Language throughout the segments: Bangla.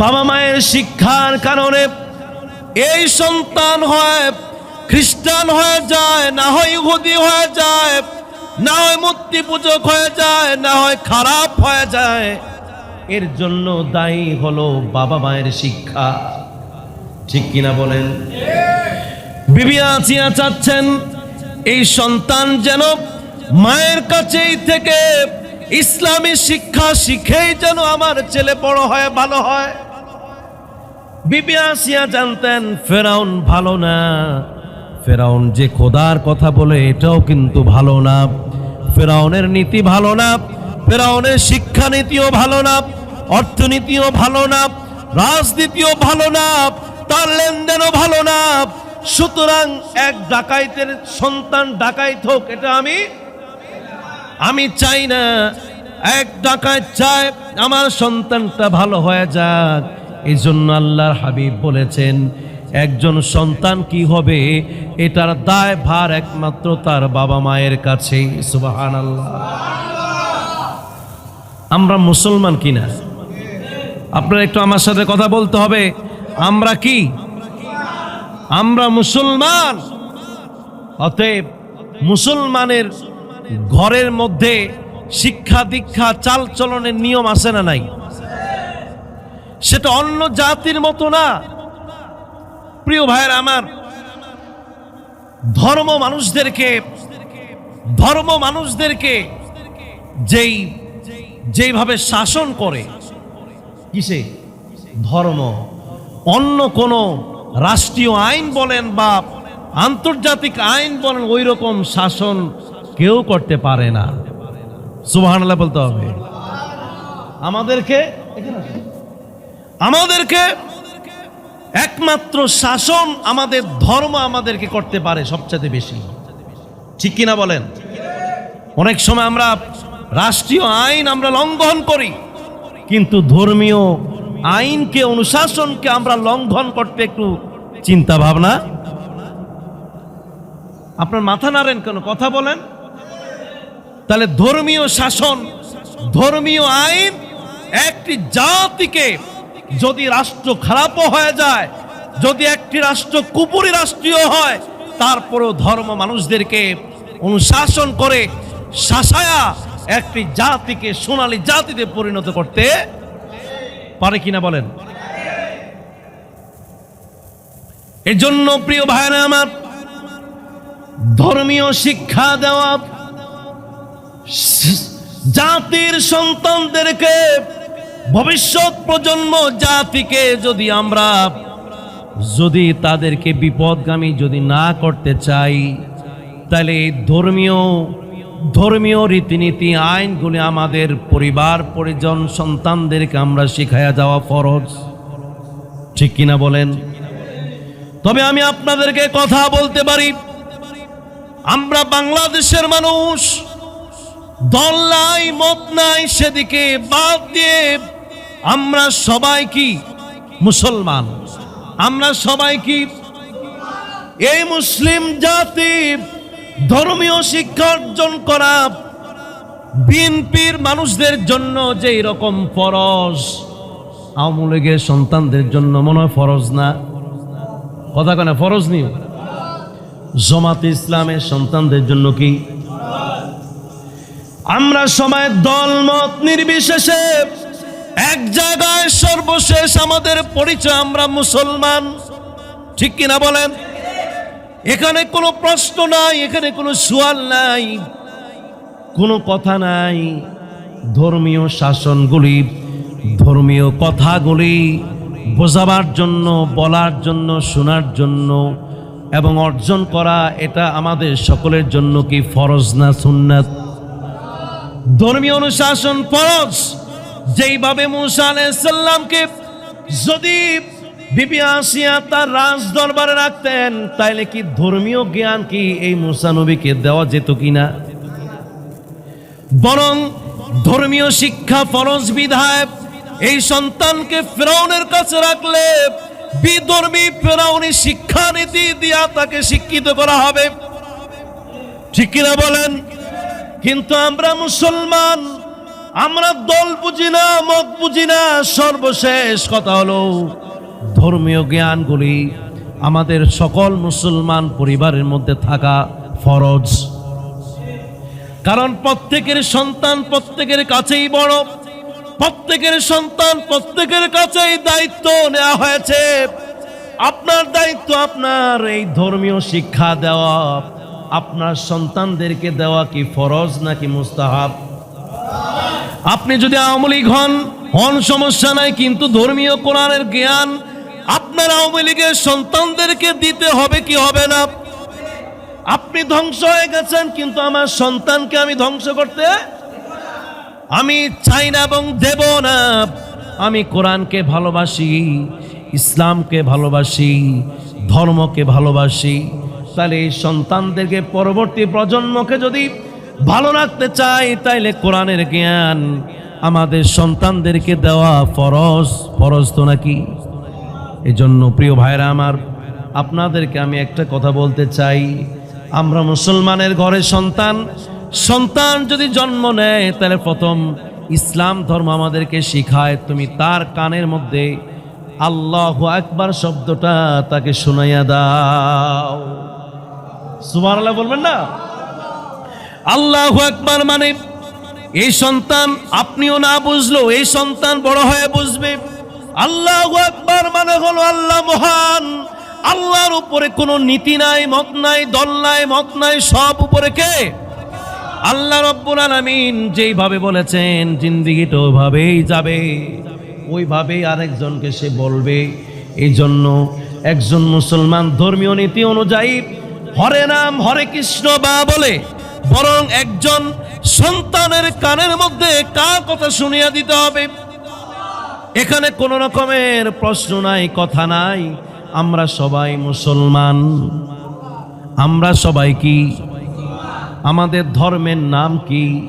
বাবা মায়ের শিক্ষার কারণে এই সন্তান হয় খ্রিস্টান হয়ে যায়, না হয় ইহুদি হয়ে যায়, না হয় মূর্তি পূজক হয়ে যায়, না হয় খারাপ হয়ে যায়। এর জন্য দায়ী হলো বাবা মায়ের শিক্ষা। ঠিক কিনা বলেন? বিবি আসিয়া চাচ্ছেন, এই সন্তান যেন মায়ের কাছেই থেকে ইসলামী শিক্ষা শিখেই যেন আমার ছেলে বড় হয়, ভালো হয়। বিবি আসিয়া জানতেন, ফেরাউন ভালো না। ফেরাউন যে খোদার কথা বলে, এটাও কিন্তু ভালো না। ফেরাউনের নীতি ভালো না। ফেরাউনের শিক্ষানীতিও ভালো না। অর্থনীতিও ভালো না। রাজনীতিও ভালো না। তার লেনদেনও ভালো না। সুতরাং এক ডাকাইতের সন্তান ডাকাইত হোক, এটা আমি আমি চাই না। এক ডাকাত চায়, আমার সন্তানটা ভালো হয়ে যাক। এই জন্য আল্লাহর হাবিব বলেছেন, একজন সন্তান কি হবে? এটার দায় ভার একমাত্র তার বাবা মায়ের কাছে। সুবাহান আল্লাহ আমরা মুসলমান কিনা? আপনারা একটু আমার সাথে কথা বলতে হবে। আমরা কি? আমরা মুসলমান। অতএব মুসলমানের ঘরের মধ্যে শিক্ষা দীক্ষা, চাল চলনের নিয়ম আছে না নাই? সেটা অন্য জাতির মতো না। প্রিয় ভাইয়ের আমার, ধর্ম মানুষদেরকে ধর্ম মানুষদেরকে যেই, যেইভাবে শাসন করে, কিসে? ধর্ম। অন্য কোনো রাষ্ট্রীয় আইন বলেন বা আন্তর্জাতিক আইন বলেন ওই রকম শাসন কেউ করতে পারে না। সুবহানাল্লাহ বলতে হবে। আমাদেরকে আমাদেরকে একমাত্র শাসন আমাদের ধর্ম আমাদেরকে করতে পারে সবচেয়ে বেশি। ঠিক কিনা বলেন? অনেক সময় আমরা রাষ্ট্রীয় আইন আমরা লঙ্ঘন করি, কিন্তু ধর্মীয় আইনকে, অনুশাসনকে আমরা লঙ্ঘন করতে একটু চিন্তা ভাবনা আপনার মাথা নাড়েন কেন? কথা বলেন। তাহলে ধর্মীয় শাসন, ধর্মীয় আইন একটি জাতিকে যদি রাষ্ট্র খারাপও হয়ে যায়, যদি একটি রাষ্ট্র কুপুরি রাষ্ট্রীয় হয়, তারপরেও ধর্ম মানুষদেরকে অনুশাসন করে শাসায়া একটি জাতিকে সোনালী জাতিতে পরিণত করতে পারে কিনা বলেন। এজন্য প্রিয় ভাইরা আমার, ধর্মীয় শিক্ষা দেওয়া জাতির সন্তানদেরকে ভবিষ্যৎ প্রজন্ম জাতিকে যদি আমরা, যদি তাদেরকে বিপদগামী যদি না করতে চাই, তাহলে ধর্মীয় ধর্মীয় রীতিনীতি, আইনগুলি আমাদের পরিবার, পরিজন, সন্তানদেরকে আমরা শিখাইয়া যাওয়া ফরজ। ঠিক কিনা বলেন? তবে আমি আপনাদেরকে কথা বলতে পারি। আমরা বাংলাদেশের মানুষ দল নাই, মত নাই, সেদিকে বাদ দিয়ে আমরা সবাই কি মুসলমান? আমরা সবাই কি এই মুসলিম জাতি ধর্মীয় শিক্ষা অর্জন করা বিএনপির মানুষদের জন্য যে রকম ফরজ, আওয়ামী লীগের সন্তানদের জন্য মনে হয় ফরজ না? কথা কেন ফরজ নিও জমাত ইসলামের সন্তানদের জন্য কি আমরা সবাই দল মত নির্বিশেষে এক জায়গায় সর্বশেষ আমাদের পরিচয়, আমরা মুসলমান। ঠিক কিনা বলেন? এখানে কোনো প্রশ্ন নাই, এখানে কোনো সুয়াল নাই, কোনো কথা নাই। ধর্মীয় শাসনগুলি, ধর্মীয় কথাগুলি বোঝাবার জন্য, বলার জন্য, শোনার জন্য এবং অর্জন করা, এটা আমাদের সকলের জন্য কি ফরজ না সুন্নাত? ধর্মীয় অনুশাসন ফরজ যেইভাবে মুসা আলাইসাল্লামকে যদি বিবি আসিয়া তার রাজ দরবারে রাখতেন, তাইলে কি ধর্মীয় জ্ঞান কি এই মুসা নবীকে দেওয়া যেত কিনা? বরং ধর্মীয় শিক্ষা ফরজ বিধায় এই সন্তানকে ফেরাউনের কাছে রাখলে বিধর্মী ফেরাউনি শিক্ষানীতি দিয়া তাকে শিক্ষিত করা হবে। ঠিক কিনা বলেন? কিন্তু আমরা মুসলমান, আমরা দল বুঝি না, মত বুঝি না, সর্বশেষ কথা হলো ধর্মীয় জ্ঞানগুলি আমাদের সকল মুসলমান পরিবারের মধ্যে থাকা ফরজ। কারণ প্রত্যেকের সন্তান প্রত্যেকের কাছেই বড়, প্রত্যেকের সন্তান প্রত্যেকের কাছেই দায়িত্ব নেওয়া হয়েছে। আপনার দায়িত্ব আপনার, এই ধর্মীয় শিক্ষা দেওয়া। আপনার সন্তানদেরকে দেওয়া কি ফরজ নাকি মুস্তাহাব? আপনি যদি আওয়ামী লীগ হন হন সমস্যা নাই, কিন্তু ধর্মীয় কোরআনের জ্ঞান আপনার আওয়ামী লীগের সন্তানদেরকে দিতে হবে কি হবে না? আপনি ধ্বংস হয়ে গেছেন, কিন্তু আমার সন্তানকে আমি ধ্বংস করতে আমি চাই না এবং দেব না। আমি কোরআনকে ভালোবাসি, ইসলামকে ভালোবাসি, ধর্মকে ভালোবাসি। তাহলে এই সন্তানদেরকে পরবর্তী প্রজন্মকে যদি ভালো রাখতে চাই তাইলে কোরআনের জ্ঞান আমাদের সন্তানদেরকে দেওয়া ফরজ। ফরজ তো নাকি? এই জন্য প্রিয় ভাইরা আমার, আপনাদেরকে আমি একটা কথা বলতে চাই। আমরা মুসলমানের ঘরে সন্তান সন্তান যদি জন্ম নেয়, তাহলে প্রথম ইসলাম ধর্ম আমাদেরকে শিখায়। তুমি তার কানের মধ্যে আল্লাহ একবার শব্দটা তাকে শোনাইয়া দাও। সুমার বলবেন না? আল্লাহ একবার মানে এই সন্তান আপনিও না বুঝলো, এই সন্তান বড় হয়ে বুঝবে। আল্লাহ একবার মানে হলো আল্লাহ মহান। আল্লাহর উপরে কোনো নীতি নাই, মত নাই, দল নাই, মত নাই, সব উপরে কে? আল্লাহ রব্বুল আলামিন যেইভাবে বলেছেন জিন্দিগিটা ওইভাবেই যাবে। ওইভাবেই আরেকজনকে সে বলবে। এই জন্য একজন মুসলমান ধর্মীয় নীতি অনুযায়ী হরে নাম, হরে কৃষ্ণ বা বলে, বরং একজন সন্তানের কানের মধ্যে কার কথা শুনিয়া দিতে হবে। এখানে কোনো রকমের প্রশ্ন নাই, কথা নাই। আমরা সবাই মুসলমান। আমরা সবাই কি? আমাদের ধর্মের নাম কি?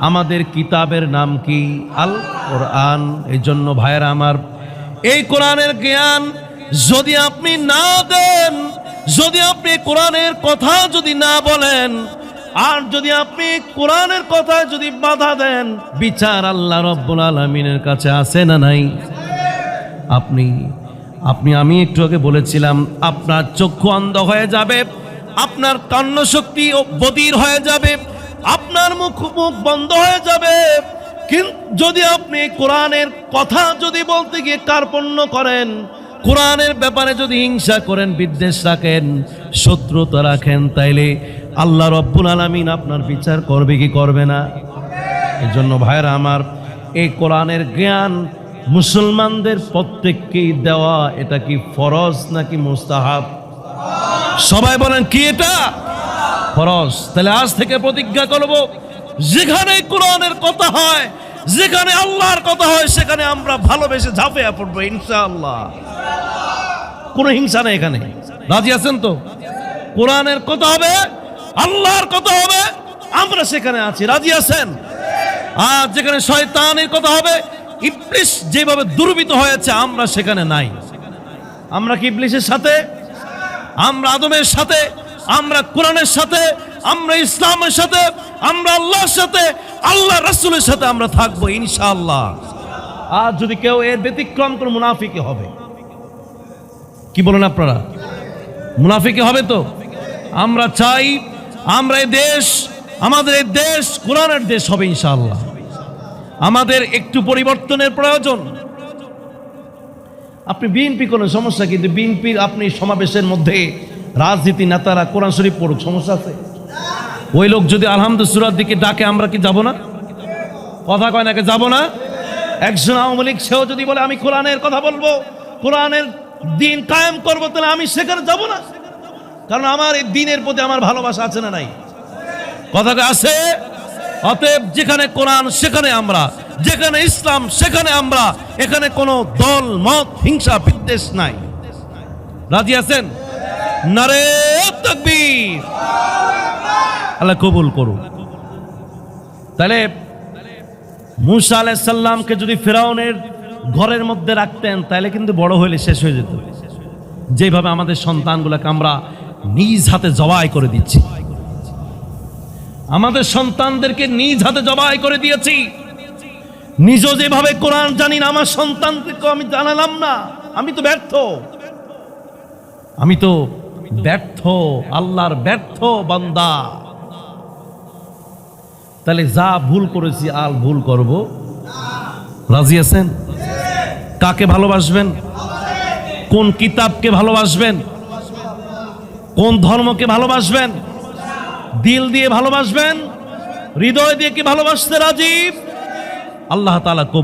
আমাদের কিতাবের নাম কি? আল কোরআন। এই জন্য ভাইয়েরা আমার, এই কোরআনের জ্ঞান যদি আপনি না দেন যদি আপনি কোরআনের কথা যদি না বলেন, আর যদি আপনি কোরআনের কথা যদি বাধা দেন, বিচার আল্লাহ রব্বুল আলমিনের কাছে আছে না নাই? আপনি আপনি, আমি একটু আগে বলেছিলাম, আপনার চক্ষু অন্ধ হয়ে যাবে, আপনার কান্ন শক্তি ও বদির হয়ে যাবে, আপনার মুখ মুখ বন্ধ হয়ে যাবে। কিন্তু যদি আপনি কোরআনের কথা যদি বলতে গিয়ে কার্পণ্য করেন কোরআনের ব্যাপারে যদি হিংসা করেন, বিদ্বেষ রাখেন, শত্রুতা রাখেন, তাইলে আল্লাহ রব্বুল আলমিন আপনার বিচার করবে কি করবে না? এই জন্য ভাইরা আমার, এই কোরআনের জ্ঞান মুসলমানদের প্রত্যেককেই দেওয়া, এটা কি ফরজ নাকি মুস্তাহাব? সবাই বলেন, কি এটা? ফরজ। তাহলে আজ থেকে প্রতিজ্ঞা করব যেখানে কোরআনের কথা হয় যেখানে আল্লাহর কথা হয়, সেখানে আমরা ভালোবেসে ঝাঁপিয়ে পড়ব, ইনশাআল্লাহ। কোনো হিংসা নেই এখানে। রাজি আছেন তো? কোরআনের কথা হবে, আল্লাহর কথা হবে, আমরা সেখানে আছি। রাজি আছেন? আর যেখানে শয়তানের কথা হবে ইবলিশ যেভাবে দুর্বৃত হয়েছে, আমরা সেখানে নাই। আমরা কি ইবলিশের সাথে? আমরা আদমের সাথে, আমরা কোরআনের সাথে আমরা ইসলামের সাথে, আমরা আল্লাহর সাথে, আল্লাহ রাসূলের সাথে আমরা থাকব ইনশাআল্লাহ। আর যদি কেউ এর ব্যতিক্রম করে মুনাফিকে হবে, কি বলেন আপনারা? মুনাফিকে হবে তো? আমরা চাই, আমরা এই দেশ, আমাদের এই দেশ কোরআনের দেশ হবে ইনশাআল্লাহ। আমাদের একটু পরিবর্তনের প্রয়োজন। আপনি বিএনপি কোনো সমস্যা, কিন্তু বিএনপির আপনি সমাবেশের মধ্যে রাজনীতি নেতারা কোরআন শরীফ পড়ুক, সমস্যা আছে? ওই লোক যদি আলহামদুসুরার দিকে ডাকে, আমরা কি যাব না? কথা কয় নাকি যাব না? একজন আওয়ামী লীগ, সেও যদি বলে, আমি কোরআনের কথা বলব, কোরআনের দিন কায়েম করব, তাহলে আমি সেখানে যাব না? কারণ আমার এই দিনের প্রতি আমার ভালোবাসা আছে না নাই? কথাটা আছে। অতএব যেখানে কোরআন, সেখানে আমরা। যেখানে ইসলাম, সেখানে আমরা। এখানে কোনো দল, মত, হিংসা, বিদ্বেষ নাই। রাজি আছেন? নারে তকবীর আল্লাহ কবুল করুন তাহলে মুসা আলাইসাল্লামকে যদি ফেরাউনের ঘরের মধ্যে রাখতেন, তাহলে কিন্তু বড় হইলে শেষ হয়ে যেত। যেভাবে আমাদের সন্তানগুলোকে আমরা নিজ হাতে জবাই করে দিচ্ছি। আমাদের সন্তানদেরকে নিজ হাতে জবাই করে দিয়েছি। নিজ যেভাবে কোরআন জানি না, আমার সন্তানকে আমি জানালাম না। আমি তো ব্যর্থ। আমি তো ব্যর্থ, আল্লাহর ব্যর্থ বান্দা। তাহলে যা ভুল করেছি আর ভুল করব। রাজি আছেন? কাকে ভালোবাসবেন? কোন কিতাবকে ভালোবাসবেন? কোন ধর্মকে ভালোবাসবেন? দিল দিয়ে ভালোবাসবেন? হৃদয় দিয়ে কি ভালোবাসতে রাজীব আল্লাহ তালা কবুল